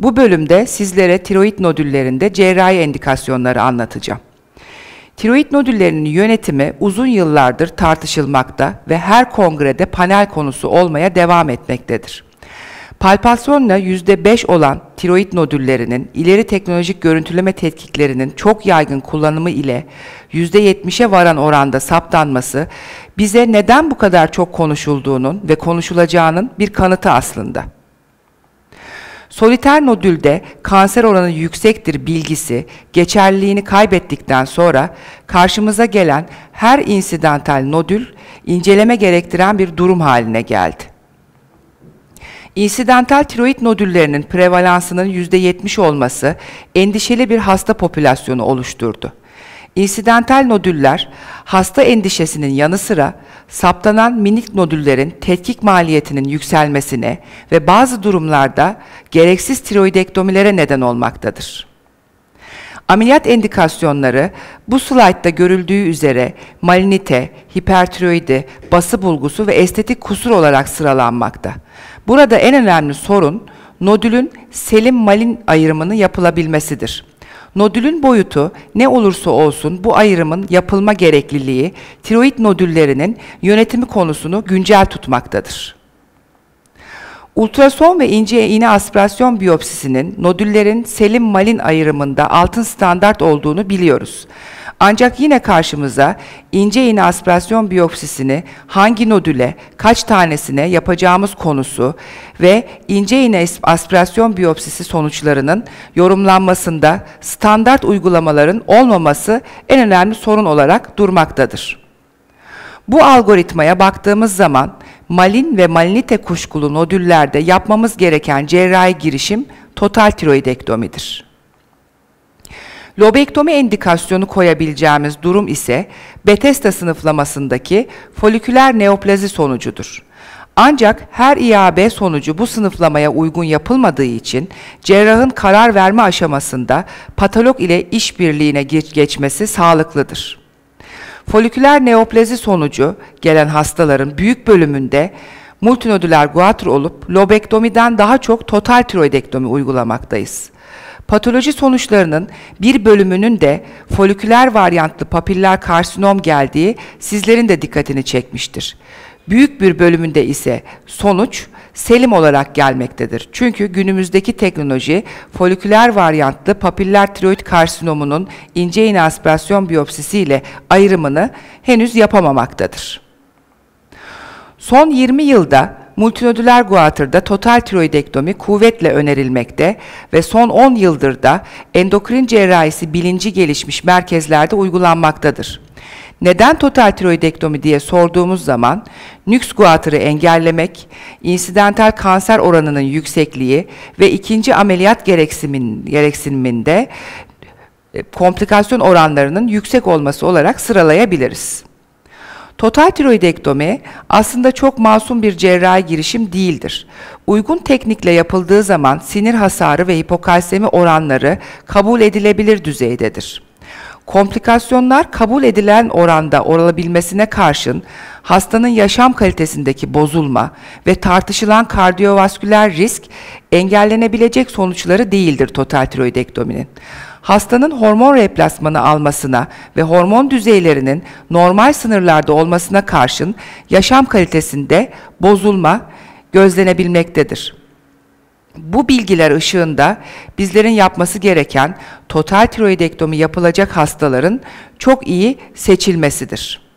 Bu bölümde sizlere tiroid nodüllerinde cerrahi endikasyonları anlatacağım. Tiroid nodüllerinin yönetimi uzun yıllardır tartışılmakta ve her kongrede panel konusu olmaya devam etmektedir. Palpasyonla %5 olan tiroid nodüllerinin ileri teknolojik görüntüleme tetkiklerinin çok yaygın kullanımı ile %70'e varan oranda saptanması bize neden bu kadar çok konuşulduğunun ve konuşulacağının bir kanıtı aslında. Soliter nodülde kanser oranı yüksektir bilgisi geçerliliğini kaybettikten sonra karşımıza gelen her insidental nodül inceleme gerektiren bir durum haline geldi. İnsidental tiroid nodüllerinin prevalansının %70 olması endişeli bir hasta popülasyonu oluşturdu. İnsidental nodüller hasta endişesinin yanı sıra saptanan minik nodüllerin tetkik maliyetinin yükselmesine ve bazı durumlarda gereksiz tiroidektomilere neden olmaktadır. Ameliyat endikasyonları bu slaytta görüldüğü üzere malinite, hipertiroidi, bası bulgusu ve estetik kusur olarak sıralanmakta. Burada en önemli sorun nodülün selim malin ayrımını yapılabilmesidir. Nodülün boyutu ne olursa olsun bu ayrımın yapılma gerekliliği tiroid nodüllerinin yönetimi konusunu güncel tutmaktadır. Ultrason ve ince iğne aspirasyon biyopsisinin nodüllerin selim malin ayrımında altın standart olduğunu biliyoruz. Ancak yine karşımıza ince iğne aspirasyon biyopsisini hangi nodüle, kaç tanesine yapacağımız konusu ve ince iğne aspirasyon biyopsisi sonuçlarının yorumlanmasında standart uygulamaların olmaması en önemli sorun olarak durmaktadır. Bu algoritmaya baktığımız zaman malin ve malinite kuşkulu nodüllerde yapmamız gereken cerrahi girişim total tiroidektomidir. Lobektomi endikasyonu koyabileceğimiz durum ise Bethesda sınıflamasındaki foliküler neoplazi sonucudur. Ancak her İAB sonucu bu sınıflamaya uygun yapılmadığı için cerrahın karar verme aşamasında patolog ile işbirliğine geç geçmesi sağlıklıdır. Foliküler neoplazi sonucu gelen hastaların büyük bölümünde multinodüler guatr olup lobektomiden daha çok total tiroidektomi uygulamaktayız. Patoloji sonuçlarının bir bölümünün de foliküler varyantlı papiller karsinom geldiği sizlerin de dikkatini çekmiştir. Büyük bir bölümünde ise sonuç selim olarak gelmektedir. Çünkü günümüzdeki teknoloji foliküler varyantlı papiller tiroid karsinomunun ince iğne aspirasyon biyopsisi ile ayrımını henüz yapamamaktadır. Son 20 yılda multinodüler guatırda total tiroidektomi kuvvetle önerilmekte ve son 10 yıldır da endokrin cerrahisi bilinci gelişmiş merkezlerde uygulanmaktadır. Neden total tiroidektomi diye sorduğumuz zaman nüks guatırı engellemek, insidental kanser oranının yüksekliği ve ikinci ameliyat gereksimin, gereksiniminde e, komplikasyon oranlarının yüksek olması olarak sıralayabiliriz. Total tiroidektomi aslında çok masum bir cerrahi girişim değildir. Uygun teknikle yapıldığı zaman sinir hasarı ve hipokalsemi oranları kabul edilebilir düzeydedir. Komplikasyonlar kabul edilen oranda olabilmesine karşın hastanın yaşam kalitesindeki bozulma ve tartışılan kardiyovasküler risk engellenebilecek sonuçları değildir total tiroidektominin hastanın hormon replasmanı almasına ve hormon düzeylerinin normal sınırlarda olmasına karşın yaşam kalitesinde bozulma gözlenebilmektedir. Bu bilgiler ışığında bizlerin yapması gereken total tiroidektomi yapılacak hastaların çok iyi seçilmesidir.